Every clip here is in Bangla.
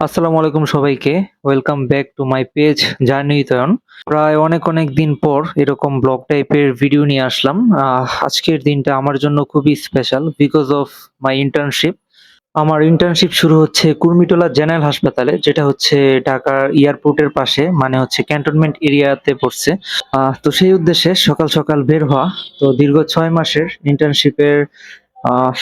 আসসালামু আলাইকুম সবাইকে। Welcome back to my page journey তয়ন প্রায় অনেক অনেক দিন পর এরকম ব্লগ টাইপের ভিডিও নিয়ে আসলাম। আজকের দিনটা আমার জন্য খুবই special because of my internship আমার ইন্টার্নশিপ শুরু হচ্ছে কুর্মিটোলা জেনারেল হাসপাতালে, যেটা হচ্ছে ঢাকার এয়ারপোর্টের পাশে মানে হচ্ছে ক্যান্টনমেন্ট এরিয়াতে পড়ছে। তো সেই উদ্দেশ্যে সকাল সকাল বের হওয়া, তো দীর্ঘ ছয় মাসের ইন্টার্নশিপের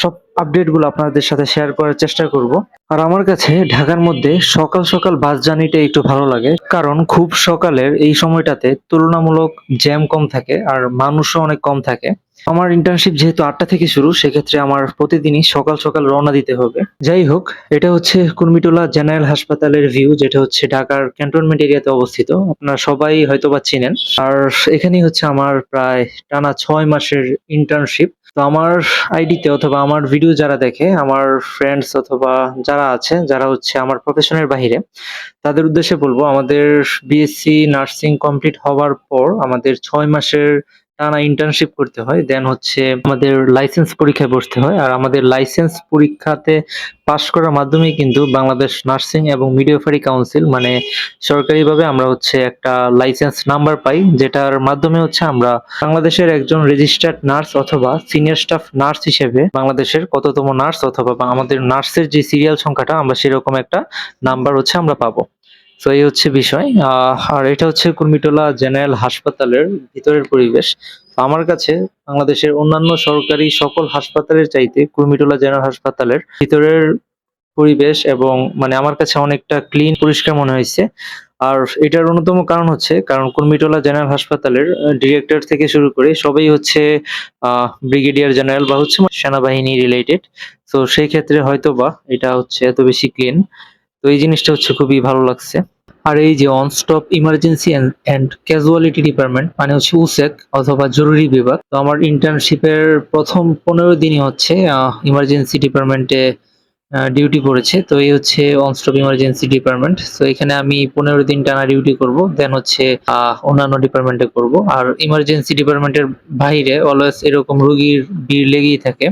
সব আপডেটগুলো আপনাদের সাথে শেয়ার করার চেষ্টা করব। আর আমার কাছে ঢাকার মধ্যে সকাল সকাল বাস জার্নিটা একটু ভালো লাগে, কারণ খুব সকালের এই সময়টাতে তুলনামূলক জ্যাম কম থাকে আর মানুষও অনেক কম থাকে। আমার ইন্টার্নশিপ যেহেতু আটটা থেকে শুরু, সেক্ষেত্রে আমার প্রতিদিনই সকাল সকাল রওনা দিতে হবে। যাই হোক, এটা হচ্ছে কুর্মিটোলা জেনারেল হাসপাতালের ভিউ যেটা হচ্ছে ঢাকার ক্যান্টনমেন্ট এরিয়াতে অবস্থিত। আপনারা সবাই হয়তো বা চিনেন। আর এখানেই হচ্ছে আমার প্রায় টানা ছয় মাসের ইন্টার্নশিপ তো আমার আইডিতে অথবা আমার ভিডিও যারা দেখে, আমার ফ্রেন্ডস অথবা যারা আছে, যারা হচ্ছে আমার প্রফেশনের বাহিরে, তাদের উদ্দেশ্যে বলব, আমাদের বিএসসি নার্সিং কমপ্লিট হওয়ার পর আমাদের ছয় মাসের টানা ইন্টার্নশিপ করতে হয় দেন হচ্ছে আমাদের লাইসেন্স পরীক্ষায় বসতে হয়, আর আমাদের লাইসেন্স পরীক্ষাতে পাশ করার মাধ্যমেই কিন্তু বাংলাদেশ নার্সিং এবং মিডিওফারি কাউন্সিল মানে সরকারিভাবে আমরা হচ্ছে একটা লাইসেন্স নাম্বার পাই, যেটার মাধ্যমে হচ্ছে আমরা বাংলাদেশের একজন রেজিস্টার্ড নার্স অথবা সিনিয়র স্টাফ নার্স হিসেবে বাংলাদেশের কততম নার্স অথবা আমাদের নার্সের যে সিরিয়াল সংখ্যাটা, আমরা সেরকম একটা নাম্বার হচ্ছে আমরা পাবো। তো এই হচ্ছে বিষয়। আর এটা হচ্ছে কুর্মিটোলা জেনারেল হাসপাতালের ভিতরের পরিবেশ। আমার কাছে বাংলাদেশের অন্যান্য সরকারি সকল হাসপাতালের চাইতে কুর্মিটোলা জেনারেল হাসপাতালের ভিতরের পরিবেশ এবং মানে আমার কাছে অনেকটা ক্লিন পরিষ্কার মনে হয়েছে। আর এটার অন্যতম কারণ হচ্ছে, কারণ কুর্মিটোলা জেনারেল হাসপাতালের ডিরেক্টর থেকে শুরু করে সবাই হচ্ছে ব্রিগেডিয়ার জেনারেল বা হচ্ছে সেনাবাহিনী রিলেটেড তো সেই ক্ষেত্রে হয়তো বা এটা হচ্ছে এত বেশি ক্লিন তো এই জিনিসটা হচ্ছে খুবই ভালো লাগছে। আর এই যে one stop emergency and casualty department মানে হচ্ছে উসেক অথবা জরুরি বিভাগ। তো আমার ইন্টার্নশিপের প্রথম পনেরো দিনই হচ্ছে ইমার্জেন্সি ডিপার্টমেন্টে ডিউটি পড়েছে। তো এই হচ্ছে অন স্টপ ইমার্জেন্সি ডিপার্টমেন্ট তো এখানে আমি পনেরো দিন টানা ডিউটি করব দেন হচ্ছে অন্যান্য ডিপার্টমেন্টে করব। আর ইমার্জেন্সি ডিপার্টমেন্টের বাইরে অলওয়েজ এরকম রুগীর ভিড় লেগেই থাকে।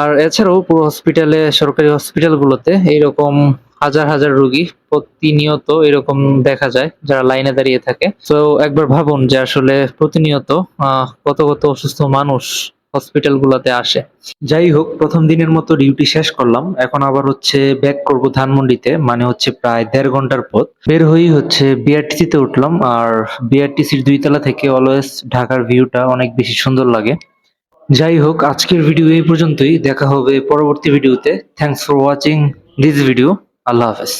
আর এছাড়াও পুরো হসপিটালে সরকারি হসপিটালগুলোতে এইরকম হাজার হাজার রোগী প্রতিনিয়ত এরকম দেখা যায়, যারা লাইনে দাঁড়িয়ে থাকে। তো একবার ভাবুন যে আসলে প্রতিনিয়ত কত কত অসুস্থ মানুষ হসপিটাল গুলোতে আসে। যাই হোক, প্রথম দিনের মতো ডিউটি শেষ করলাম। এখন আবার হচ্ছে ব্যাক করব ধানমন্ডিতে মানে হচ্ছে প্রায় দেড় ঘণ্টার পথ। বের হয়েই হচ্ছে বিআরটিসি তে উঠলাম, আর বিআরটিসির দুই তলা থেকে অলওয়েজ ঢাকার ভিউটা অনেক বেশি সুন্দর লাগে। যাই হোক, আজকের ভিডিও এই পর্যন্তই। দেখা হবে পরবর্তী ভিডিওতে। Thanks for watching this video আল্লাহ হাফেজ।